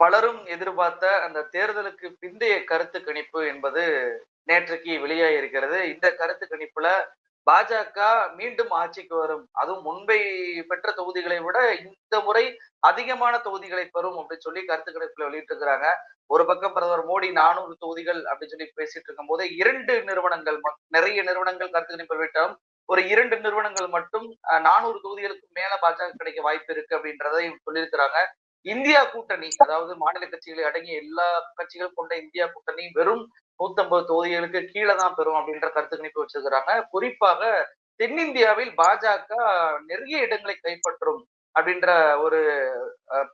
பலரும் எதிர்பார்த்த அந்த தேர்தலுக்கு பிந்தைய கருத்து கணிப்பு என்பது நேற்றைக்கு வெளியாகி இருக்கிறது. இந்த கருத்து கணிப்புல பாஜக மீண்டும் ஆட்சிக்கு வரும். அதுவும் முன்பை பெற்ற தொகுதிகளை விட இந்த முறை அதிகமான தொகுதிகளை பெறும் அப்படின்னு சொல்லி கருத்து கணிப்புல வெளியிட்டு இருக்கிறாங்க ஒரு பக்கம் பிரதமர் மோடி நானூறு தொகுதிகள் அப்படின்னு சொல்லி பேசிட்டு இருக்கும் போது இரண்டு நிறுவனங்கள் நிறைய நிறுவனங்கள் கருத்து கணிப்பு வெளியிட்டாலும் ஒரு இரண்டு நிறுவனங்கள் மட்டும் நானூறு தொகுதிகளுக்கு மேல பாஜக கிடைக்க வாய்ப்பு இருக்கு அப்படின்றதையும் சொல்லியிருக்கிறாங்க. இந்தியா கூட்டணி அதாவது மாநில கட்சிகளை அடங்கிய எல்லா கட்சிகளும் கொண்ட இந்தியா கூட்டணி வெறும் நூத்தம்பது தொகுதிகளுக்கு கீழே தான் பெறும் அப்படின்ற கருத்து கணிப்பு வச்சிருக்கிறாங்க. குறிப்பாக தென்னிந்தியாவில் பாஜக நிறைய இடங்களை கைப்பற்றும் அப்படின்ற ஒரு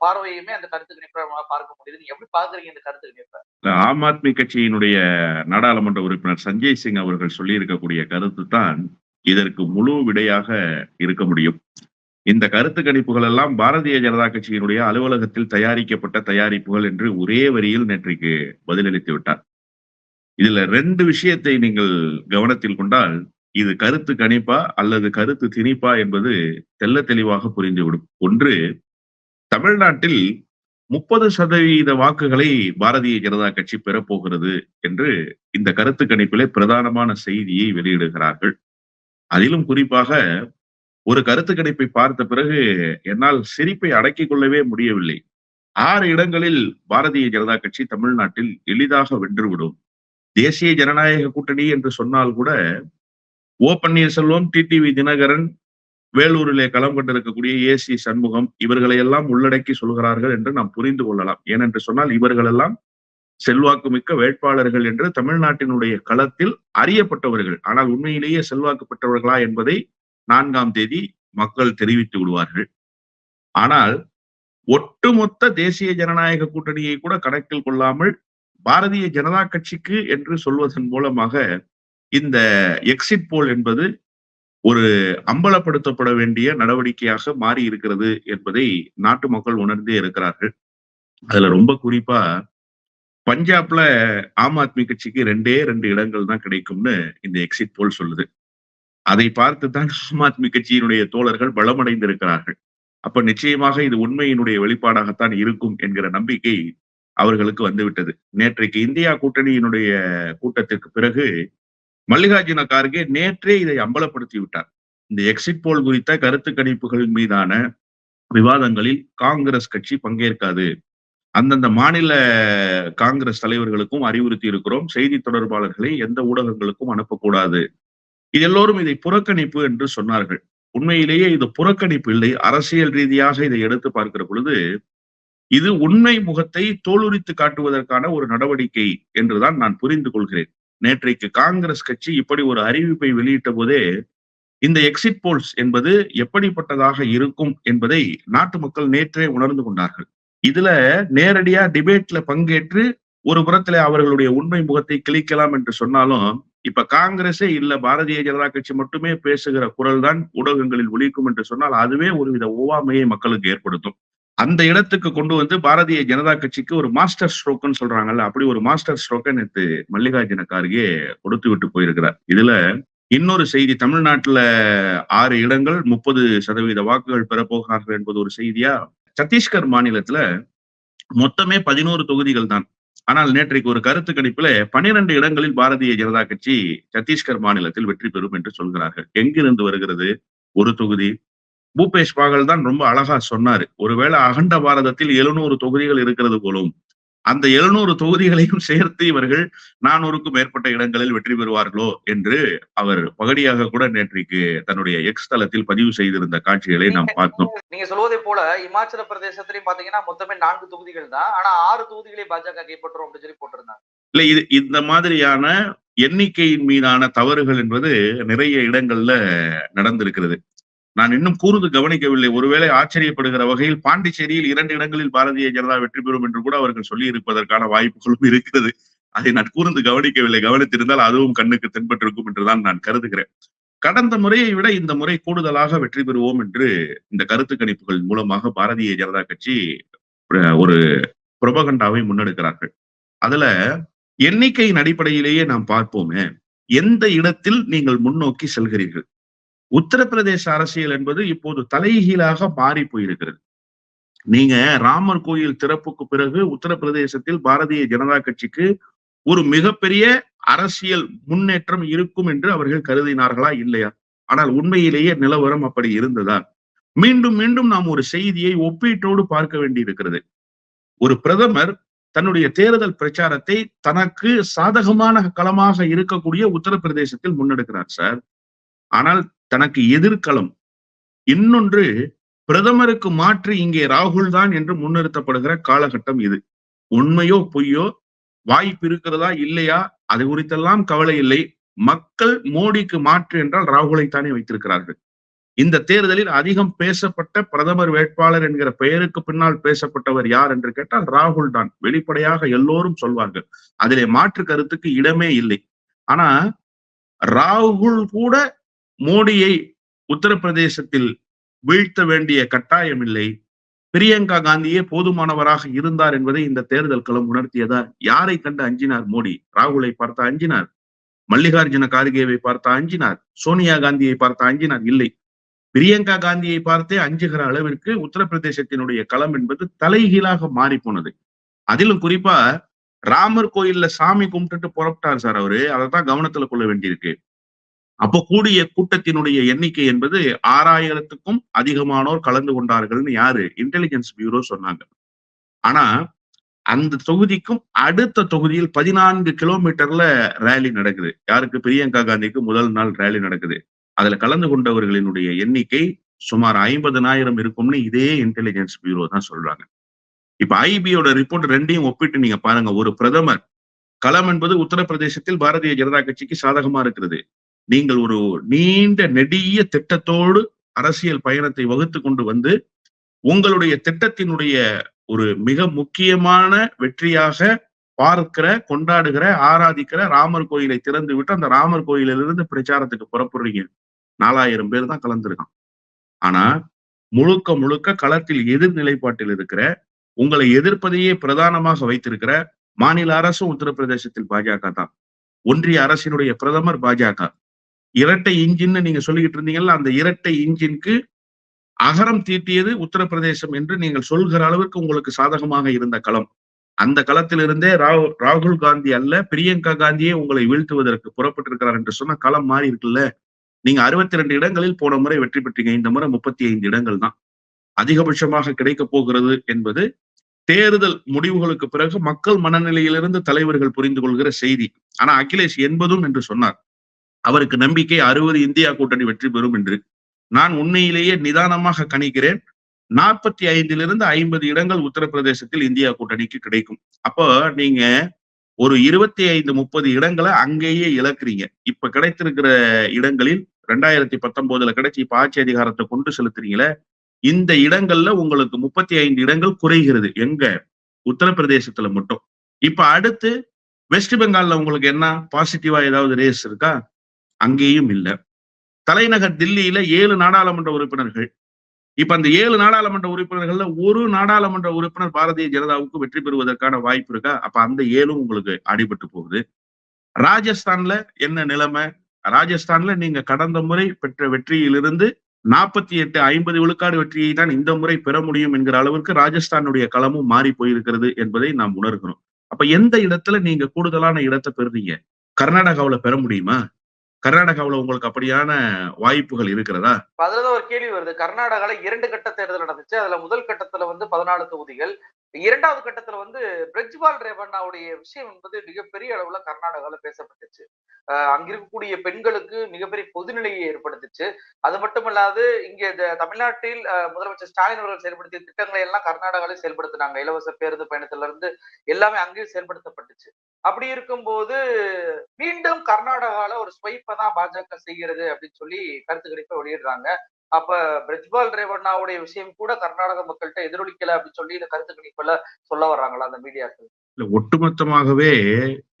பார்வையுமே அந்த கருத்து கணிப்பை பார்க்க முடியுது. நீங்க எப்படி பாக்குறீங்க இந்த கருத்து கணிப்பை ஆம் ஆத்மி கட்சியினுடைய நாடாளுமன்ற உறுப்பினர் சஞ்சய் சிங் அவர்கள் சொல்லி இருக்கக்கூடிய கருத்து தான் இதற்கு முழு விடையாக இருக்க முடியும். இந்த கருத்து கணிப்புகள் எல்லாம் பாரதிய ஜனதா கட்சியினுடைய அலுவலகத்தில் தயாரிக்கப்பட்ட தயாரிப்புகள் என்று ஒரே வரியில் நேற்றைக்கு பதிலளித்து விட்டார். இதுல ரெண்டு விஷயத்தை நீங்கள் கவனத்தில் கொண்டால் இது கருத்து கணிப்பா அல்லது கருத்து திணிப்பா என்பது தெல்ல தெளிவாக புரிந்துவிடும். ஒன்று தமிழ்நாட்டில் முப்பது சதவீத வாக்குகளை பாரதிய ஜனதா கட்சி பெறப்போகிறது என்று இந்த கருத்து கணிப்பிலே பிரதானமான செய்தியை வெளியிடுகிறார்கள். அதிலும் குறிப்பாக ஒரு கருத்து கணிப்பை பார்த்த பிறகு என்னால் சிரிப்பை அடக்கிக் கொள்ளவே முடியவில்லை. ஆறு இடங்களில் பாரதிய ஜனதா கட்சி தமிழ்நாட்டில் எளிதாக வென்றுவிடும். தேசிய ஜனநாயக கூட்டணி என்று சொன்னால் கூட ஓ பன்னீர்செல்வம் டிடிவி தினகரன் வேலூரிலே களம் கொண்டிருக்கக்கூடிய ஏ சி சண்முகம் இவர்களை எல்லாம் உள்ளடக்கி சொல்கிறார்கள் என்று நாம் புரிந்து கொள்ளலாம். ஏனென்று சொன்னால் இவர்களெல்லாம் செல்வாக்கு மிக்க வேட்பாளர்கள் என்று தமிழ்நாட்டினுடைய களத்தில் அறியப்பட்டவர்கள். ஆனால் உண்மையிலேயே செல்வாக்கு பெற்றவர்களா என்பதை நான்காம் தேதி மக்கள் தெரிவித்து விடுவார்கள். ஆனால் ஒட்டுமொத்த தேசிய ஜனநாயக கூட்டணியை கூட கணக்கில் கொள்ளாமல் பாரதிய ஜனதா கட்சிக்கு என்று சொல்வதன் மூலமாக இந்த எக்ஸிட் போல் என்பது ஒரு அம்பலப்படுத்தப்பட வேண்டிய நடவடிக்கையாக மாறி இருக்கிறது என்பதை நாட்டு மக்கள் உணர்ந்தே இருக்கிறார்கள். அதுல ரொம்ப குறிப்பா பஞ்சாப்ல ஆம் ஆத்மி கட்சிக்கு ரெண்டே ரெண்டு இடங்கள் தான் கிடைக்கும்னு இந்த எக்ஸிட் போல் சொல்லுது. அதை பார்த்து தான் ஆம் ஆத்மி கட்சியினுடைய தோழர்கள் பலமடைந்திருக்கிறார்கள். அப்ப நிச்சயமாக இது உண்மையினுடைய வெளிப்பாடாகத்தான் இருக்கும் என்கிற நம்பிக்கை அவர்களுக்கு வந்துவிட்டது. நேற்றைக்கு இந்தியா கூட்டணியினுடைய கூட்டத்திற்கு பிறகு மல்லிகார்ஜுன கார்கே நேற்றே இதை அம்பலப்படுத்தி விட்டார். இந்த எக்ஸிட் போல் குறித்த கருத்து கணிப்புகள் மீதான விவாதங்களில் காங்கிரஸ் கட்சி பங்கேற்காது. அந்தந்த மாநில காங்கிரஸ் தலைவர்களுக்கும் அறிவுறுத்தி இருக்கிறோம். செய்தி தொடர்பாளர்களை எந்த ஊடகங்களுக்கும் அனுப்பக்கூடாது. எல்லோரும் இதை புறக்கணிப்பு என்று சொன்னார்கள். உண்மையிலேயே இது புறக்கணிப்பு இல்லை. அரசியல் ரீதியாக இதை எடுத்து பார்க்கிற பொழுது இது உண்மை முகத்தை தோலுரித்து காட்டுவதற்கான ஒரு நடவடிக்கை என்றுதான் நான் புரிந்து கொள்கிறேன். நேற்றைக்கு காங்கிரஸ் கட்சி இப்படி ஒரு அறிவிப்பை வெளியிட்ட போதே இந்த எக்ஸிட் போல்ஸ் என்பது எப்படிப்பட்டதாக இருக்கும் என்பதை நாட்டு மக்கள் நேற்றே உணர்ந்து கொண்டார்கள். இதுல நேரடியா டிபேட்ல பங்கேற்று ஒரு புறத்துல அவர்களுடைய உண்மை முகத்தை கிழிக்கலாம் என்று சொன்னாலும் இப்ப காங்கிரஸே இல்ல பாரதிய ஜனதா கட்சி மட்டுமே பேசுகிற குரல் தான் ஊடகங்களில் ஒழிக்கும் என்று சொன்னால் அதுவே ஒருவித ஒவ்வாமையை மக்களுக்கு ஏற்படுத்தும். அந்த இடத்துக்கு கொண்டு வந்து பாரதிய ஜனதா கட்சிக்கு ஒரு மாஸ்டர் ஸ்ட்ரோக்குன்னு சொல்றாங்கல்ல அப்படி ஒரு மாஸ்டர் ஸ்ட்ரோக்கை நேற்று மல்லிகார்ஜுன கார்கே கொடுத்து விட்டு போயிருக்கிறார். இதுல இன்னொரு செய்தி தமிழ்நாட்டுல ஆறு இடங்கள் முப்பது சதவீத வாக்குகள் பெறப்போகிறார்கள் என்பது ஒரு செய்தியா? சத்தீஸ்கர் மாநிலத்துல மொத்தமே பதினோரு தொகுதிகள் தான் ஆனால் நேற்றைக்கு ஒரு கருத்து கணிப்புல பனிரெண்டு இடங்களில் பாரதிய ஜனதா கட்சி சத்தீஸ்கர் மாநிலத்தில் வெற்றி பெறும் என்று சொல்கிறார்கள். எங்கிருந்து வருகிறது? ஒரு தொகுதி. பூபேஷ் பாகல் தான் ரொம்ப அழகா சொன்னாரு. ஒருவேளை அகண்ட பாரதத்தில் எழுநூறு தொகுதிகள் இருக்கிறது போலும் அந்த எழுநூறு தொகுதிகளையும் சேர்த்து இவர்கள் நானூறுக்கும் மேற்பட்ட இடங்களில் வெற்றி பெறுவார்களோ என்று அவர் பகடியாக கூட நேற்றைக்கு தன்னுடைய எக்ஸ் தளத்தில் பதிவு செய்திருந்த காட்சிகளை நாம் பார்த்தோம். நீங்க சொல்வதை போல இமாச்சல பிரதேசத்திலையும் பாத்தீங்கன்னா மொத்தமே நான்கு தொகுதிகள் தான். ஆனா ஆறு தொகுதிகளை பாஜக கைப்பற்றும் அப்படின்னு சொல்லி போட்டிருந்தாங்க. இல்ல இது இந்த மாதிரியான எண்ணிக்கையின் மீதான தவறுகள் என்பது நிறைய இடங்கள்ல நடந்திருக்கிறது. நான் இன்னும் கூர்ந்து கவனிக்கவில்லை. ஒருவேளை ஆச்சரியப்படுகிற வகையில் பாண்டிச்சேரியில் இரண்டு இடங்களில் பாரதிய ஜனதா வெற்றி பெறும் என்று கூட அவர்கள் சொல்லி இருப்பதற்கான வாய்ப்புகளும் இருக்கிறது. அதை நான் கூர்ந்து கவனிக்கவில்லை. கவனித்திருந்தால் அதுவும் கண்ணுக்கு தென்பட்டிருக்கும் என்றுதான் நான் கருதுகிறேன். கடந்த முறையை விட இந்த முறை கூடுதலாக வெற்றி பெறுவோம் என்று இந்த கருத்து கணிப்புகள் மூலமாக பாரதிய ஜனதா கட்சி ஒரு புரபகண்டாவை முன்னெடுக்கிறார்கள். அதுல எண்ணிக்கையின் அடிப்படையிலேயே நாம் பார்ப்போமே எந்த இடத்தில் நீங்கள் முன்னோக்கி செல்கிறீர்கள்? உத்தரப்பிரதேச அரசியல் என்பது இப்போது தலைகீழாக மாறி போயிருக்கிறது. நீங்க ராமர் கோயில் திறப்புக்கு பிறகு உத்தரப்பிரதேசத்தில் பாரதிய ஜனதா கட்சிக்கு ஒரு மிகப்பெரிய அரசியல் முன்னேற்றம் இருக்கும் என்று அவர்கள் கருதினார்களா இல்லையா? ஆனால் உண்மையிலேயே நிலவரம் அப்படி இருந்ததா? மீண்டும் மீண்டும் நாம் ஒரு செய்தியை ஒப்பீட்டோடு பார்க்க வேண்டியிருக்கிறது. ஒரு பிரதமர் தன்னுடைய தேர்தல் பிரச்சாரத்தை தனக்கு சாதகமான களமாக இருக்கக்கூடிய உத்தரப்பிரதேசத்தில் முன்னெடுக்கிறார் சார். ஆனால் தனக்கு எதிர்க்களம் இன்னொன்று பிரதமருக்கு மாற்று இங்கே ராகுல் தான் என்று முன்னிறுத்தப்படுகிற காலகட்டம் இது. உண்மையோ பொய்யோ வாய்ப்பு இருக்கிறதா இல்லையா? அது குறித்தெல்லாம் கவலை இல்லை. மக்கள் மோடிக்கு மாற்று என்றால் ராகுலைத்தானே வைத்திருக்கிறார்கள். இந்த தேர்தலில் அதிகம் பேசப்பட்ட பிரதமர் வேட்பாளர் என்கிற பெயருக்கு பின்னால் பேசப்பட்டவர் யார் என்று கேட்டால் ராகுல் தான். வெளிப்படையாக எல்லோரும் சொல்வார்கள். அதிலே மாற்று கருத்துக்கு இடமே இல்லை. ஆனா ராகுல் கூட மோடியை உத்தரப்பிரதேசத்தில் வீழ்த்த வேண்டிய கட்டாயம் இல்லை பிரியங்கா காந்தியே போதுமானவராக இருந்தார் என்பதை இந்த தேர்தல் களம் உணர்த்தியதா யாரை கண்டு அஞ்சினார் மோடி? ராகுலை பார்த்த அஞ்சினார்? மல்லிகார்ஜுன கார்கேவை பார்த்த அஞ்சினார்? சோனியா காந்தியை பார்த்த அஞ்சினார்? இல்லை. பிரியங்கா காந்தியை பார்த்தே அஞ்சுகிற அளவிற்கு உத்தரப்பிரதேசத்தினுடைய களம் என்பது தலைகீழாக மாறி போனது அதிலும் குறிப்பா ராமர் கோயில்ல சாமி கும்பிட்டுட்டு புறப்பட்டார் சார் அவரு. அதைத்தான் கவனத்துல கொள்ள வேண்டியிருக்கு. அப்போ கூடிய கூட்டத்தினுடைய எண்ணிக்கை என்பது ஆறாயிரத்துக்கும் அதிகமானோர் கலந்து கொண்டார்கள்னு யாரு? இன்டெலிஜென்ஸ் பியூரோ சொன்னாங்க. ஆனா அந்த தொகுதிக்கும் அடுத்த தொகுதியில் பதினான்கு கிலோமீட்டர்ல ரேலி நடக்குது. யாருக்கு? பிரியங்கா காந்திக்கு முதல் நாள் ரேலி நடக்குது. அதுல கலந்து கொண்டவர்களினுடைய எண்ணிக்கை சுமார் ஐம்பதனாயிரம் இருக்கும்னு இதே இன்டெலிஜென்ஸ் பியூரோ தான் சொல்றாங்க. இப்ப ஐபியோட ரிப்போர்ட் ரெண்டையும் ஒப்பிட்டு நீங்க பாருங்க. ஒரு பிரதமர் களம் என்பது உத்தரப்பிரதேசத்தில் பாரதிய ஜனதா கட்சிக்கு சாதகமா இருக்கிறது. நீங்கள் ஒரு நீண்ட நெடிய திட்டத்தோடு அரசியல் பயணத்தை வகுத்து கொண்டு வந்து உங்களுடைய திட்டத்தினுடைய ஒரு மிக முக்கியமான வெற்றியாக பார்க்கிற கொண்டாடுகிற ஆராதிக்கிற ராமர் கோயிலை திறந்து விட்டு அந்த ராமர் கோயிலிலிருந்து பிரச்சாரத்துக்கு புறப்படுறீங்க. நாலாயிரம் பேர் தான் கலந்துருக்கான் ஆனா முழுக்க முழுக்க களத்தில் எதிர்நிலைப்பாட்டில் இருக்கிற உங்களை எதிர்ப்பதையே பிரதானமாக வைத்திருக்கிற மாநில அரசும் உத்தரப்பிரதேசத்தில் பாஜக தான். ஒன்றிய அரசினுடைய பிரதமர் பாஜக. இரட்டை இன்ஜின்னு நீங்க சொல்லிக்கிட்டு இருந்தீங்கல்ல அந்த இரட்டை இன்ஜினுக்கு அகரம் தீட்டியது உத்தரப்பிரதேசம் என்று நீங்கள் சொல்கிற அளவுக்கு உங்களுக்கு சாதகமாக இருந்த களம். அந்த களத்திலிருந்தே ராகுல் ராகுல் காந்தி அல்ல பிரியங்கா காந்தியே உங்களை வீழ்த்துவதற்கு புறப்பட்டிருக்கிறார் என்று சொன்ன களம் மாறி இருக்குல்ல? நீங்க அறுபத்தி ரெண்டு இடங்களில் போன முறை வெற்றி பெற்றீங்க இந்த முறை முப்பத்தி ஐந்து இடங்கள் தான். அதிகபட்சமாக கிடைக்க போகிறது என்பது தேர்தல் முடிவுகளுக்கு பிறகு மக்கள் மனநிலையிலிருந்து தலைவர்கள் புரிந்து கொள்கிற செய்தி. ஆனா அகிலேஷ் என்பதும் என்று சொன்னார். அவருக்கு நம்பிக்கை அறுபது இந்தியா கூட்டணி வெற்றி பெறும் என்று. நான் உண்மையிலேயே நிதானமாக கணிக்கிறேன். நாற்பத்தி ஐந்திலிருந்து ஐம்பது இடங்கள் உத்தரப்பிரதேசத்தில் இந்தியா கூட்டணிக்கு கிடைக்கும். அப்போ நீங்க ஒரு இருபத்தி ஐந்து முப்பது இடங்களை அங்கேயே இழக்கிறீங்க. இப்ப கிடைத்திருக்கிற இடங்களில் ரெண்டாயிரத்தி பத்தொன்பதுல கிடைச்சி இப்ப ஆட்சி அதிகாரத்தை கொண்டு செலுத்துறீங்களே இந்த இடங்கள்ல உங்களுக்கு முப்பத்தி ஐந்து இடங்கள் குறைகிறது. எங்க? உத்தரப்பிரதேசத்துல மட்டும். இப்ப அடுத்து வெஸ்ட் பெங்கால்ல உங்களுக்கு என்ன? பாசிட்டிவா ஏதாவது ரேஸ் இருக்கா? அங்கேயும் இல்ல. தலைநகர் தில்லியில ஏழு நாடாளுமன்ற உறுப்பினர்கள். இப்ப அந்த ஏழு நாடாளுமன்ற உறுப்பினர்கள்ல ஒரு நாடாளுமன்ற உறுப்பினர் பாரதிய ஜனதாவுக்கு வெற்றி பெறுவதற்கான வாய்ப்பு இருக்கா? அப்ப அந்த ஏழும் உங்களுக்கு அடிபட்டு போகுது. ராஜஸ்தான்ல என்ன நிலைமை? ராஜஸ்தான்ல நீங்க கடந்த முறை பெற்ற வெற்றியிலிருந்து நாற்பத்தி எட்டு ஐம்பது விழுக்காடு வெற்றியை தான் இந்த முறை பெற முடியும் என்கிற அளவிற்கு ராஜஸ்தானுடைய களமும் மாறி போயிருக்கிறது என்பதை நாம் உணர்கிறோம். அப்ப எந்த இடத்துல நீங்க கூடுதலான இடத்தை பெறுறீங்க? கர்நாடகாவில பெற முடியுமா? கர்நாடகாவில் உங்களுக்கு அப்படியான வாய்ப்புகள் இருக்கிறதா? அதுலதான் ஒரு கேள்வி வருது. கர்நாடகால இரண்டு கட்ட தேர்தல் நடந்துச்சு. அதுல முதல் கட்டத்துல வந்து பதினாலு தொகுதிகள். இரண்டாவது கட்டத்துல வந்து பிரஜ்பால் ரேவண்ணாவுடைய விஷயம் என்பது மிகப்பெரிய அளவுல கர்நாடகால பேசப்பட்டுச்சு. அஹ் அங்க இருக்கக்கூடிய பெண்களுக்கு மிகப்பெரிய பொதுநிலையை ஏற்படுத்துச்சு. அது மட்டுமல்லாது இங்க இந்த தமிழ்நாட்டில் முதலமைச்சர் ஸ்டாலின் அவர்கள் செயல்படுத்திய திட்டங்களை எல்லாம் கர்நாடகாலே செயல்படுத்தினாங்க. இலவச பேருந்து பயணத்துல இருந்து எல்லாமே அங்கேயும் செயல்படுத்தப்பட்டுச்சு. அப்படி இருக்கும்போது மீண்டும் கர்நாடகால ஒரு ஸ்வைப்பை தான் பாஜக செய்கிறது அப்படின்னு சொல்லி கருத்து கணிப்பை வெளியிடுறாங்க. அப்ப பிரஜ்பால் ரேவண்ணாவுடைய விஷயம் கூட கர்நாடக மக்கள்கிட்ட எதிரொலிக்கல அப்படின்னு சொல்லி இந்த கருத்து கணிப்புல சொல்ல வர்றாங்களா அந்த மீடியாக்கள்? இல்ல ஒட்டுமொத்தமாகவே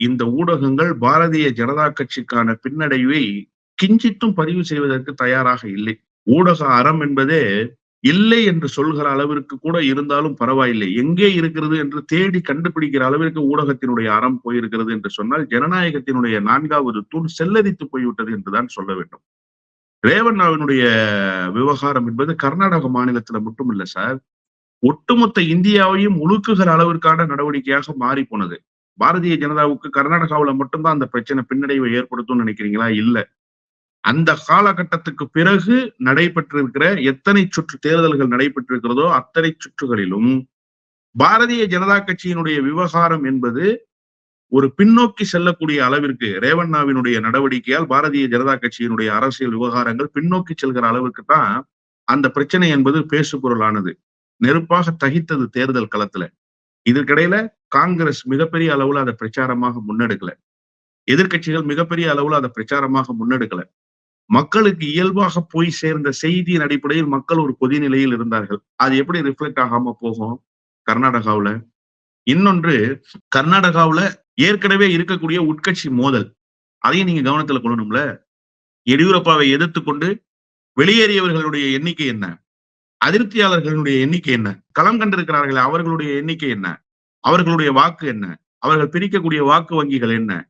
இந்த ஊடகங்கள் பாரதிய ஜனதா கட்சிக்கான பின்னடைவை கிஞ்சித்தும் பதிவு செய்வதற்கு தயாராக இல்லை. ஊடக அறம் என்பதே இல்லை என்று சொல்கிற அளவிற்கு கூட இருந்தாலும் பரவாயில்லை. எங்கே இருக்கிறது என்று தேடி கண்டுபிடிக்கிற அளவிற்கு ஊடகத்தினுடைய அறம் போயிருக்கிறது என்று சொன்னால் ஜனநாயகத்தினுடைய நான்காவது தூண் செல்லரித்து போய்விட்டது என்றுதான் சொல்ல வேண்டும். ரேவண்ணாவினுடைய விவகாரம் என்பது கர்நாடக மாநிலத்துல மட்டுமில்ல சார். ஒட்டுமொத்த இந்தியாவையும் முழுக்குகிற அளவிற்கான நடவடிக்கையாக மாறி போனது பாரதிய ஜனதாவுக்கு கர்நாடகாவுல மட்டும்தான் அந்த பிரச்சனை பின்னடைவை ஏற்படுத்தும்னு நினைக்கிறீங்களா? இல்ல. அந்த காலகட்டத்துக்கு பிறகு நடைபெற்றிருக்கிற எத்தனை சுற்று தேர்தல்கள் நடைபெற்றிருக்கிறதோ அத்தனை சுற்றுகளிலும் பாரதிய ஜனதா கட்சியினுடைய விவகாரம் என்பது ஒரு பின்னோக்கி செல்லக்கூடிய அளவிற்கு ரேவண்ணாவினுடைய நடவடிக்கையால் பாரதிய ஜனதா கட்சியினுடைய அரசியல் விவகாரங்கள் பின்னோக்கி செல்கிற அளவுக்கு தான் அந்த பிரச்சனை என்பது பேசுபொருளானது. நெருப்பாக தகித்தது தேர்தல் களத்துல. இதற்கிடையில காங்கிரஸ் மிகப்பெரிய அளவுல அதை பிரச்சாரமாக முன்னெடுக்கல. எதிர்க்கட்சிகள் மிகப்பெரிய அளவுல அதை பிரச்சாரமாக முன்னெடுக்கல. மக்களுக்கு இயல்பாக போய் சேர்ந்த செய்தியின் அடிப்படையில் மக்கள் ஒரு கொதிநிலையில் இருந்தார்கள். அது எப்படி ரிஃப்ளெக்ட் ஆகாம போகும்? கர்நாடகாவுல. இன்னொன்று கர்நாடகாவுல ஏற்கனவே இருக்கக்கூடிய உட்கட்சி மோதல். அதையும் நீங்க கவனத்துல கொள்ளணும்ல? எடியூரப்பாவை எதிர்த்து கொண்டு வெளியேறியவர்களுடைய எண்ணிக்கை என்ன? அதிருப்தியாளர்களுடைய எண்ணிக்கை என்ன? களம் கண்டிருக்கிறார்கள் அவர்களுடைய எண்ணிக்கை என்ன? அவர்களுடைய வாக்கு என்ன? அவர்கள் பிரிக்கக்கூடிய வாக்கு வங்கிகள் என்ன?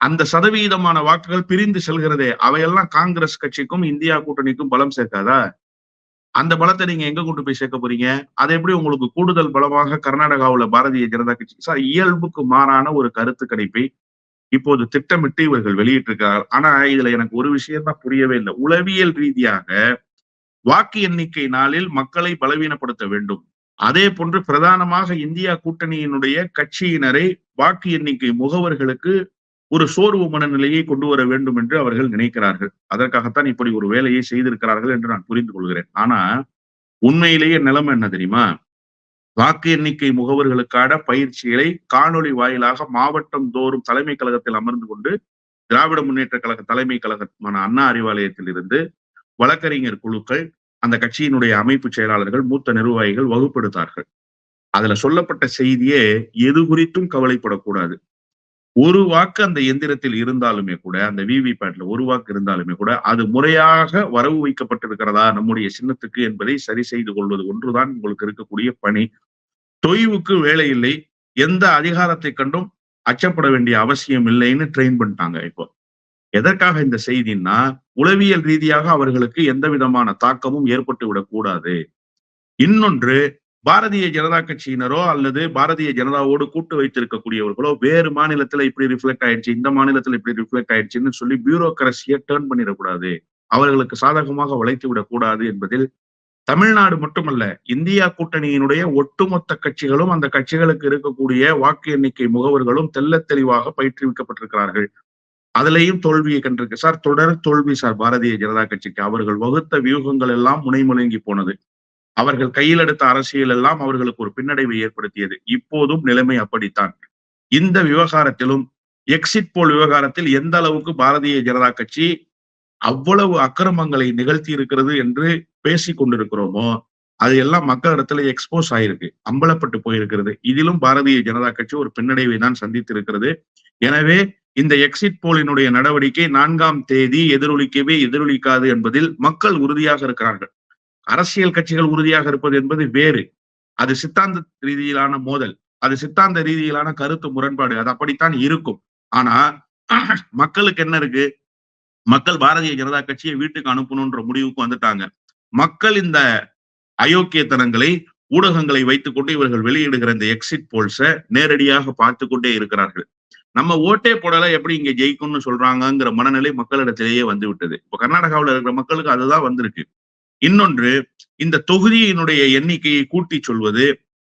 அந்த சதவீதமான வாக்குகள் பிரிந்து செல்கிறதே அவையெல்லாம் காங்கிரஸ் கட்சிக்கும் இந்தியா கூட்டணிக்கும் பலம் சேர்க்காதா? அந்த பலத்தை நீங்க எங்க கொண்டு போய் சேர்க்க போறீங்க? அதை எப்படி உங்களுக்கு கூடுதல் பலமாக கர்நாடகாவுல பாரதிய ஜனதா கட்சி சார் இயல்புக்கு மாறான ஒரு கருத்து கணிப்பை இப்போது திட்டமிட்டு இவர்கள் வெளியிட்டிருக்கிறார் ஆனா இதுல எனக்கு ஒரு விஷயம் தான் புரியவே இல்லை. உளவியல் ரீதியாக வாக்கு எண்ணிக்கை நாளில் மக்களை பலவீனப்படுத்த வேண்டும். அதே போன்று பிரதானமாக இந்தியா கூட்டணியினுடைய கட்சியினரை வாக்கு எண்ணிக்கை முகவர்களுக்கு ஒரு சோர்வு மனநிலையை கொண்டு வர வேண்டும் என்று அவர்கள் நினைக்கிறார்கள். அதற்காகத்தான் இப்படி ஒரு வேலையை செய்திருக்கிறார்கள் என்று நான் புரிந்து கொள்கிறேன். ஆனா உண்மையிலேயே நிலைமை என்ன தெரியுமா? வாக்கு எண்ணிக்கை முகவர்களுக்கான பயிற்சிகளை காணொளி வாயிலாக மாவட்டம் தோறும் தலைமை கழகத்தில் அமர்ந்து கொண்டு திராவிட முன்னேற்ற கழக தலைமை கழகமான அண்ணா அறிவாலயத்தில் இருந்து வழக்கறிஞர் குழுக்கள் அந்த கட்சியினுடைய அமைப்பு செயலாளர்கள் மூத்த நிர்வாகிகள் வகுப்படுத்தார்கள். அதுல சொல்லப்பட்ட செய்தியே எது குறித்தும் கவலைப்படக்கூடாது. ஒரு வாக்கு அந்த எந்திரத்தில் இருந்தாலுமே கூட அந்த விவிபேட்ல ஒரு வாக்கு இருந்தாலுமே கூட அது முறையாக வரவு வைக்கப்பட்டிருக்கிறதா நம்முடைய சின்னத்துக்கு என்பதை சரி செய்து கொள்வது ஒன்றுதான் உங்களுக்கு இருக்கக்கூடிய பணி. தொய்வுக்கு வேலை இல்லை. எந்த அதிகாரத்தை கண்டும் அச்சப்பட வேண்டிய அவசியம் இல்லைன்னு ட்ரெயின் பண்ணிட்டாங்க இப்போ. எதற்காக இந்த செய்தின்னா உளவியல் ரீதியாக அவர்களுக்கு எந்த விதமான தாக்கமும் ஏற்பட்டு விடக்கூடாது. இன்னொன்று பாரதிய ஜனதா கட்சியினரோ அல்லது பாரதிய ஜனதாவோடு கூட்டு வைத்திருக்கக்கூடியவர்களோ வேறு மாநிலத்துல இப்படி ரிஃப்ளெக்ட் ஆயிடுச்சு இந்த மாநிலத்துல இப்படி ரிஃப்ளெக்ட் ஆயிடுச்சுன்னு சொல்லி பியூரோக்ரஸியை டேர்ன் பண்ணிடக்கூடாது. அவர்களுக்கு சாதகமாக வளைத்து விடக்கூடாது என்பதில் தமிழ்நாடு மட்டுமல்ல இந்தியா கூட்டணியினுடைய ஒட்டுமொத்த கட்சிகளும் அந்த கட்சிகளுக்கு இருக்கக்கூடிய வாக்கு எண்ணிக்கை முகவர்களும் தெல்ல தெளிவாக பயிற்றுவிக்கப்பட்டிருக்கிறார்கள். அதுலயும் தோல்வியை கண்டிருக்கு. சார் தொடர் தோல்வி சார் பாரதிய ஜனதா கட்சிக்கு. அவர்கள் வகுத்த வியூகங்கள் எல்லாம் முனைமுழங்கி போனது. அவர்கள் கையில் எடுத்த அரசியல் எல்லாம் அவர்களுக்கு ஒரு பின்னடைவை ஏற்படுத்தியது. இப்போதும் நிலைமை அப்படித்தான். இந்த விவகாரத்திலும் எக்ஸிட் போல் விவகாரத்தில் எந்த அளவுக்கு பாரதிய ஜனதா கட்சி அவ்வளவு அக்கிரமங்களை நிகழ்த்தி இருக்கிறது என்று பேசி கொண்டிருக்கிறோமோ அது எல்லாம் மக்களிடத்துல எக்ஸ்போஸ் ஆயிருக்கு அம்பலப்பட்டு போயிருக்கிறது. இதிலும் பாரதிய ஜனதா கட்சி ஒரு பின்னடைவை தான் சந்தித்திருக்கிறது. எனவே இந்த எக்ஸிட் போலினுடைய நடவடிக்கை நான்காம் தேதி எதிரொலிக்கவே எதிரொலிக்காது என்பதில் மக்கள் உறுதியாக இருக்கிறார்கள். அரசியல் கட்சிகள் உறுதியாக இருப்பது என்பது வேறு. அது சித்தாந்த ரீதியிலான மோதல். அது சித்தாந்த ரீதியிலான கருத்து முரண்பாடு. அது அப்படித்தான் இருக்கும். ஆனா மக்களுக்கு என்ன இருக்கு? மக்கள் பாரதிய ஜனதா கட்சியை வீட்டுக்கு அனுப்பணும்ன்ற முடிவுக்கு வந்துட்டாங்க. மக்கள் இந்த அயோக்கியத்தனங்களை ஊடகங்களை வைத்துக்கொண்டு இவர்கள் வெளியிடுகிற இந்த எக்ஸிட் போல்ஸ நேரடியாக பார்த்து கொண்டே இருக்கிறார்கள். நம்ம ஓட்டே போடல எப்படி இங்க ஜெயிக்கும்னு சொல்றாங்கங்கிற மனநிலை மக்களிடத்திலேயே வந்து விட்டது. இப்ப கர்நாடகாவில் இருக்கிற மக்களுக்கு அதுதான் வந்திருக்கு. இன்னொன்று இந்த தொகுதியினுடைய எண்ணிக்கையை கூட்டி சொல்வது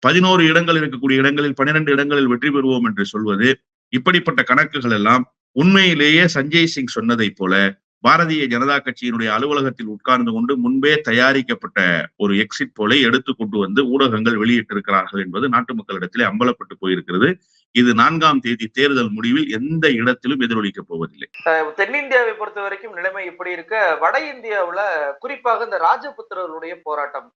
பதினோரு இடங்கள் இருக்கக்கூடிய இடங்களில் பன்னிரண்டு இடங்களில் வெற்றி பெறுவோம் என்று சொல்வது இப்படிப்பட்ட கணக்குகள் எல்லாம் உண்மையிலேயே சஞ்சய் சிங் சொன்னதை போல பாரதிய ஜனதா கட்சியினுடைய அலுவலகத்தில் உட்கார்ந்து கொண்டு முன்பே தயாரிக்கப்பட்ட ஒரு எக்ஸிட் போலை எடுத்து கொண்டு வந்து ஊடகங்கள் வெளியிட்டிருக்கிறார்கள் என்பது நாட்டு மக்களிடத்திலே அம்பலப்பட்டு போயிருக்கிறது. இது நான்காம் தேதி தேர்தல் முடிவில் எந்த இடத்திலும் எதிரொலிக்கப் போவதில்லை. தென்னிந்தியாவை பொறுத்த வரைக்கும் நிலைமை இப்படி இருக்க. வட இந்தியாவுல குறிப்பாக இந்த ராஜபுத்திரர்களுடைய போராட்டம்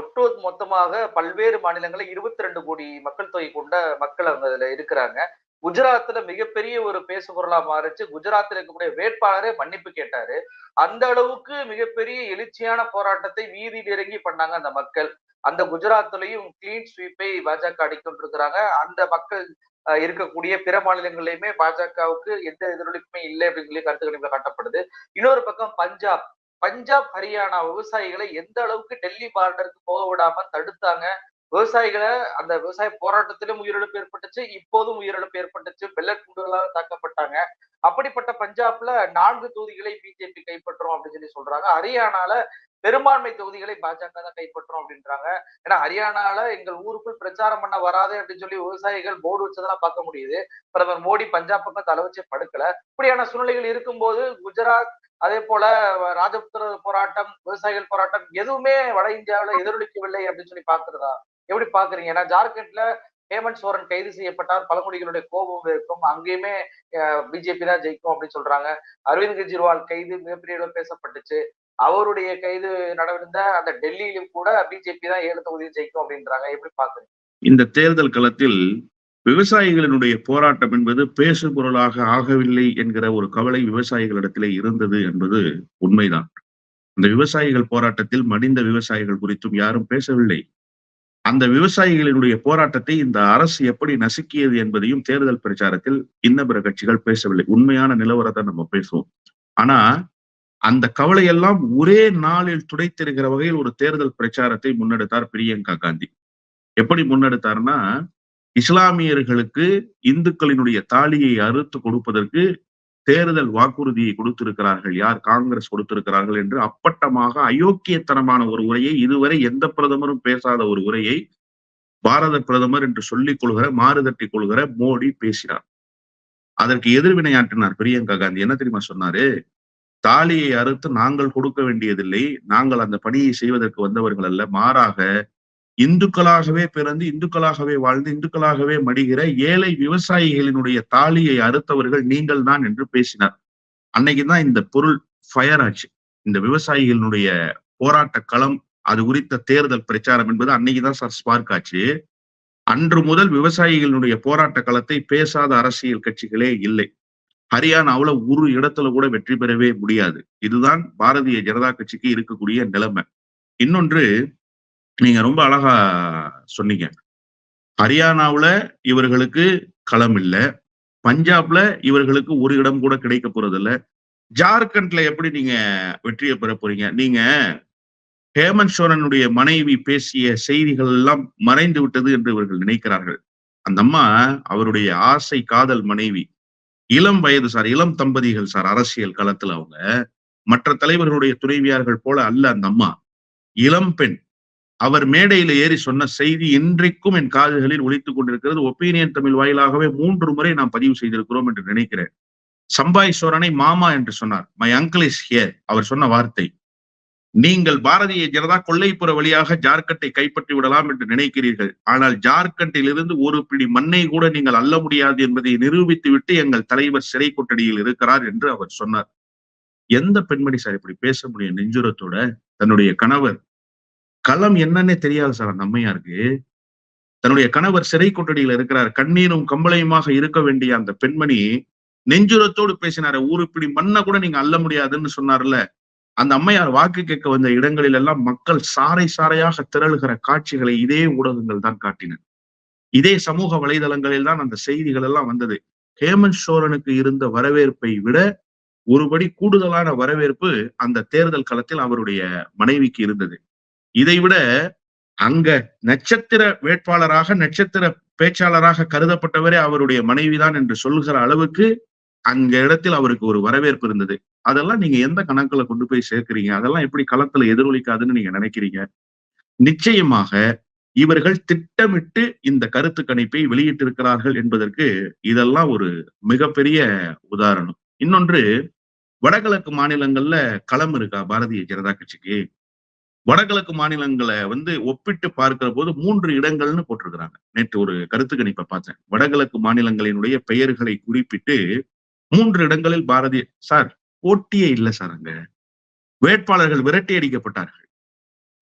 ஒட்டு மொத்தமாக பல்வேறு மாநிலங்களில் இருபத்தி ரெண்டு கோடி மக்கள் தொகை கொண்ட மக்கள் அவங்க அதுல இருக்கிறாங்க. குஜராத்ல மிகப்பெரிய ஒரு பேசு பொருளா மாறிச்சு. குஜராத்தில் இருக்கக்கூடிய வேட்பாளரே மன்னிப்பு கேட்டாரு. அந்த அளவுக்கு மிகப்பெரிய எழுச்சியான போராட்டத்தை வீதியில் இறங்கி பண்ணாங்க அந்த மக்கள். அந்த குஜராத்லயும் கிளீன் ஸ்வீப்பை பாஜக அடிக்கொண்டிருக்கிறாங்க. அந்த மக்கள் இருக்கக்கூடிய பிற மாநிலங்களிலுமே பாஜகவுக்கு எந்த எதிரொலிப்புமே இல்லை அப்படின்னு சொல்லி கருத்து கணிப்புல காட்டப்படுது. இன்னொரு பக்கம் பஞ்சாப். பஞ்சாப் ஹரியானா விவசாயிகளை எந்த அளவுக்கு டெல்லி பார்டருக்கு போக விடாம தடுத்தாங்க? விவசாயிகளை அந்த விவசாய போராட்டத்திலும் உயிரிழப்பு ஏற்பட்டுச்சு இப்போதும் உயிரிழப்பு ஏற்பட்டுச்சு பெல்லட் குண்டுகளால் தாக்கப்பட்டாங்க. அப்படிப்பட்ட பஞ்சாப்ல நான்கு தொகுதிகளை பிஜேபி கைப்பற்றும் அப்படின்னு சொல்லி சொல்றாங்க. ஹரியானால பெரும்பான்மை தொகுதிகளை பாஜக தான் கைப்பற்றும் அப்படின்றாங்க. ஏன்னா ஹரியானால எங்கள் ஊருக்குள் பிரச்சாரம் பண்ண வராது அப்படின்னு சொல்லி விவசாயிகள் போர்டு வச்சதெல்லாம் பார்க்க முடியுது. பிரதமர் மோடி பஞ்சாப் பக்கம் தலை வச்சு படுக்கல. இப்படியான சூழ்நிலைகள் இருக்கும்போது குஜராத் அதே போல ராஜபுத்திர போராட்டம் விவசாயிகள் போராட்டம் எதுவுமே வட இந்தியாவில எதிரொலிக்கவில்லை அப்படின்னு சொல்லி பாக்குறதா எப்படி பாக்குறீங்க ஏன்னா ஜார்க்கண்ட்ல ஹேமந்த் சோரன் கைது செய்யப்பட்டார். பழங்குடிகளுடைய கோபம் இருக்கும். அங்கேயுமே பிஜேபி தான் ஜெயிக்கும் அப்படின்னு சொல்றாங்க. அரவிந்த் கெஜ்ரிவால் கைது மிகப்பெரிய அளவு பேசப்பட்டுச்சு. அவருடைய கைது நடந்த அந்த டெல்லியிலும் கூட பிஜேபி தான் ஏழு தொகுதியில் ஜெயிக்கும் அப்படின்றாங்க. எப்படி பாக்குறீங்க இந்த தேர்தல் களத்தில் விவசாயிகளினுடைய போராட்டம் என்பது பேசு பொருளாக ஆகவில்லை என்கிற ஒரு கவலை விவசாயிகளிடத்திலே இருந்தது என்பது உண்மைதான். அந்த விவசாயிகள் போராட்டத்தில் மடிந்த விவசாயிகள் குறித்தும் யாரும் பேசவில்லை. அந்த விவசாயிகளினுடைய போராட்டத்தை இந்த அரசு எப்படி நசுக்கியது என்பதையும் தேர்தல் பிரச்சாரத்தில் இன்ன பிற கட்சிகள் பேசவில்லை. உண்மையான நிலவரத்தை நம்ம பேசுவோம். ஆனா அந்த கவலையெல்லாம் ஒரே நாளில் துடைத்திருக்கிற வகையில் ஒரு தேர்தல் பிரச்சாரத்தை முன்னெடுத்தார் பிரியங்கா காந்தி. எப்படி முன்னெடுத்தார்னா இஸ்லாமியர்களுக்கு இந்துக்களினுடைய தாலியை அறுத்து கொடுப்பதற்கு தேர்தல் வாக்குறுதியை கொடுத்திருக்கிறார்கள். யார்? காங்கிரஸ் கொடுத்திருக்கிறார்கள் என்று அப்பட்டமாக அயோக்கியத்தனமான ஒரு உரையை இதுவரை எந்த பிரதமரும் பேசாத ஒரு உரையை பாரத பிரதமர் என்று சொல்லிக் கொள்கிற மாறுதட்டி கொள்கிற மோடி பேசினார். அதற்கு எதிர்வினையாற்றினார் பிரியங்கா காந்தி. என்ன தெரியுமா சொன்னாரு? தாலியை அறுத்து நாங்கள் கொடுக்க வேண்டியதில்லை. நாங்கள் அந்த பணியை செய்வதற்கு வந்தவர்கள் அல்ல. மாறாக இந்துக்களாகவே பிறந்து இந்துக்களாகவே வாழ்ந்து இந்துக்களாகவே மடிகிற ஏழை விவசாயிகளினுடைய தாலியை அறுத்தவர்கள் நீங்கள் தான் என்று பேசினார். அன்னைக்குதான் இந்த பொருள் ஃபயர் ஆச்சு. இந்த விவசாயிகளினுடைய போராட்ட களம் அது குறித்த தேர்தல் பிரச்சாரம் என்பது அன்னைக்குதான் சார் ஸ்பார்க் ஆச்சு. அன்று முதல் விவசாயிகளினுடைய போராட்ட களத்தை பேசாத அரசியல் கட்சிகளே இல்லை. ஹரியானாவுல ஒரு இடத்துல கூட வெற்றி பெறவே முடியாது. இதுதான் பாரதிய ஜனதா கட்சிக்கு இருக்கக்கூடிய நிலைமை. இன்னொன்று நீங்க ரொம்ப அழகா சொன்னீங்க. ஹரியானாவுல இவர்களுக்கு களம் இல்லை. பஞ்சாப்ல இவர்களுக்கு ஒரு இடம் கூட கிடைக்க போறது ஜார்க்கண்ட்ல எப்படி நீங்க வெற்றியை பெற போறீங்க? நீங்க ஹேமந்த் சோரனுடைய மனைவி பேசிய செய்திகள் எல்லாம் மறைந்து விட்டது என்று இவர்கள் நினைக்கிறார்கள். அந்த அம்மா அவருடைய ஆசை காதல் மனைவி. இளம் வயது சார் இளம் தம்பதிகள் சார் அரசியல் களத்துல அவங்க. மற்ற தலைவர்களுடைய துணைவியார்கள் போல அல்ல அந்த அம்மா. இளம் பெண். அவர் மேடையில ஏறி சொன்ன செய்தி இன்றைக்கும் என் காதுகளில் ஒழித்துக் கொண்டிருக்கிறது. ஒப்பீனியன் தமிழ் வாயிலாகவே மூன்று முறை நாம் பதிவு செய்திருக்கிறோம் என்று நினைக்கிறேன். சம்பாய் சோரனை மாமா என்று சொன்னார். மை அங்கிள் இஸ் ஹியர் அவர் சொன்ன வார்த்தை. நீங்கள் பாரதிய ஜனதா கொள்ளைப்புற வழியாக ஜார்க்கண்டை கைப்பற்றி விடலாம் என்று நினைக்கிறீர்கள். ஆனால் ஜார்க்கண்டிலிருந்து ஒரு பிடி மண்ணை கூட நீங்கள் அள்ள முடியாது என்பதை நிரூபித்து விட்டு எங்கள் தலைவர் சிறை கொட்டடியில் இருக்கிறார் என்று அவர் சொன்னார். எந்த பெண்மணி சார் இப்படி பேச முடியும் நெஞ்சுரத்தோட? தன்னுடைய கணவர். களம் என்னன்னே தெரியாது சார் அந்த அம்மையாருக்கு தன்னுடைய கணவர் சிறை கொட்டடியில் இருக்கிறார். கண்ணீரும் கம்பளையுமாக இருக்க வேண்டிய அந்த பெண்மணி நெஞ்சுரத்தோடு பேசினார ஒரு பிடி மண்ணை கூட நீங்க அள்ள முடியாதுன்னு சொன்னார்ல. அந்த அம்மையார் வாக்கு கேட்க வந்த இடங்களில் எல்லாம் மக்கள் சாறை சாறையாக திரளுகிற காட்சிகளை இதே ஊடகங்கள் தான் காட்டின. இதே சமூக வலைதளங்களில் தான் அந்த செய்திகள் எல்லாம் வந்தது. ஹேமந்த் சோரனுக்கு இருந்த வரவேற்பை விட ஒருபடி கூடுதலான வரவேற்பு அந்த தேர்தல் களத்தில் அவருடைய மனைவிக்கு இருந்தது. இதைவிட அங்க நட்சத்திர வேட்பாளராக நட்சத்திர பேச்சாளராக கருதப்பட்டவரே அவருடைய மனைவிதான் என்று சொல்கிற அளவுக்கு அங்க இடத்தில் அவருக்கு ஒரு வரவேற்பு இருந்தது. அதெல்லாம் நீங்க எந்த கணக்குல கொண்டு போய் சேர்க்கிறீங்க? அதெல்லாம் எப்படி களத்துல எதிரொலிக்காதுன்னு நீங்க நினைக்கிறீங்க? நிச்சயமாக இவர்கள் திட்டமிட்டு இந்த கருத்து கணிப்பை வெளியிட்டிருக்கிறார்கள் என்பதற்கு இதெல்லாம் ஒரு மிகப்பெரிய உதாரணம். இன்னொன்று வடகிழக்கு மாநிலங்கள்ல களம் இருக்கா பாரதிய ஜனதா கட்சிக்கு? வடகிழக்கு மாநிலங்களை வந்து ஒப்பிட்டு பார்க்கிற போது மூன்று இடங்கள்னு போட்டிருக்கிறாங்க. நேற்று ஒரு கருத்து கணிப்பை பார்த்தேன். வடகிழக்கு மாநிலங்களினுடைய பெயர்களை குறிப்பிட்டு மூன்று இடங்களில் பாரதிய சார் போட்டியே இல்லை சார் அங்க. வேட்பாளர்கள் விரட்டி அடிக்கப்பட்டார்கள்.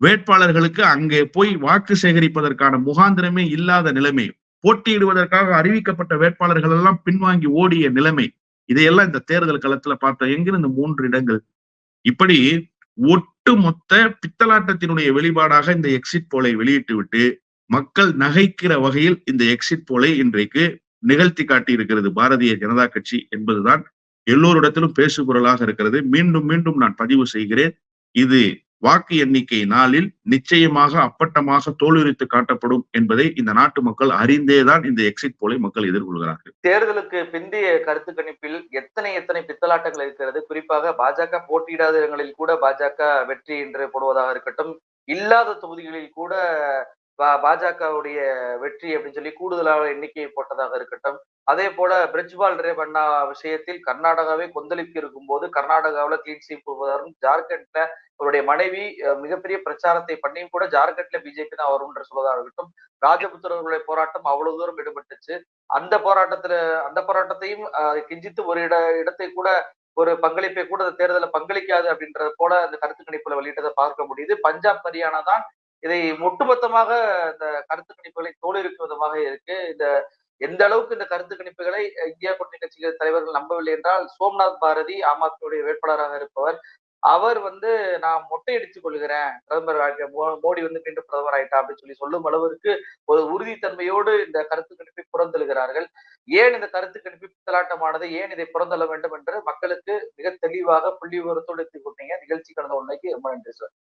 வேட்பாளர்களுக்கு அங்கே போய் வாக்கு சேகரிப்பதற்கான முகாந்திரமே இல்லாத நிலைமை போட்டியிடுவதற்காக அறிவிக்கப்பட்ட வேட்பாளர்கள் எல்லாம் பின்வாங்கி ஓடிய நிலைமை இதையெல்லாம் இந்த தேர்தல் களத்துல பார்த்தோம் எங்கிருந்து மூன்று இடங்கள். இப்படி ஒட்டுமொத்த பித்தலாட்டத்தினுடைய வெளிப்பாடாக இந்த எக்ஸிட் போலை வெளியிட்டு விட்டு மக்கள் நகைக்கிற வகையில் இந்த எக்ஸிட் போலை இன்றைக்கு நிகழ்த்தி காட்டி இருக்கிறது பாரதிய ஜனதா கட்சி என்பதுதான் எல்லோரிடத்திலும் பேசுகுரலாக இருக்கிறது. மீண்டும் மீண்டும் நான் பதிவு செய்கிறேன். இது வாக்கு எண்ணிக்கை நாளில் நிச்சயமாக அப்பட்டமாக தோலுரித்து காட்டப்படும் என்பதை இந்த நாட்டு மக்கள் அறிந்தேதான் இந்த எக்ஸிட் போலை மக்கள் எதிர்கொள்கிறார்கள். தேர்தலுக்கு பிந்தைய கருத்து கணிப்பில் எத்தனை எத்தனை பித்தலாட்டங்கள் இருக்கிறது? குறிப்பாக பாஜக போட்டியிடாத இடங்களில் கூட பாஜக வெற்றி என்று போடுவதாக இருக்கட்டும் இல்லாத தொகுதிகளில் கூட பாஜகவுடைய வெற்றி அப்படின்னு சொல்லி கூடுதலாக எண்ணிக்கையை போட்டதாக இருக்கட்டும். அதே போல பிரிஜ்பால் ரேவண்ணா விஷயத்தில் கர்நாடகாவே கொந்தளிப்பு இருக்கும்போது கர்நாடகாவில் கிளீன் ஸ்வீப் ஜார்க்கண்ட்ல அவருடைய மனைவி மிகப்பெரிய பிரச்சாரத்தை பண்ணியும் கூட ஜார்க்கண்ட்ல பிஜேபி தான் வரும் என்று சொல்வதாக இருக்கட்டும். ராஜபுத்திரர்களுடைய போராட்டம் அவ்வளவு தூரம் ஈடுபட்டுச்சு அந்த போராட்டத்துல அந்த போராட்டத்தையும் அஹ், கிஞ்சித்து ஒரு இட இடத்தை கூட ஒரு பங்களிப்பை கூட தேர்தலில் பங்களிக்காது அப்படின்றது போல அந்த கருத்து கணிப்புல வெளியிட்டதை பார்க்க முடியுது. பஞ்சாப் ஹரியானா தான் இதை ஒட்டுமொத்தமாக இந்த கருத்து கணிப்புகளை தோலிருக்கும் விதமாக இருக்கு. இந்த எந்த அளவுக்கு இந்த கருத்து கணிப்புகளை இந்தியா கூட்டணி கட்சிகள் தலைவர்கள் நம்பவில்லை என்றால் சோம்நாத் பாரதி ஆம் ஆத்மியுடைய வேட்பாளராக இருப்பவர். அவர் வந்து நான் மொட்டையடித்துக் கொள்கிறேன். பிரதமர் மோடி வந்து மீண்டும் பிரதமர் ஆயிட்டா அப்படின்னு சொல்லி சொல்லும் அளவிற்கு ஒரு உறுதித்தன்மையோடு இந்த கருத்து கணிப்பை புறந்தழுகிறார்கள் ஏன் இந்த கருத்து கணிப்பு பித்தலாட்டமானது? ஏன் இதை புறந்தள்ள வேண்டும் என்று மக்களுக்கு மிக தெளிவாக புள்ளி விவரத்தோடு எடுத்துக் கொண்டீங்க. நிகழ்ச்சி கடந்த உண்மைக்கு ரொம்ப நன்றி சார்.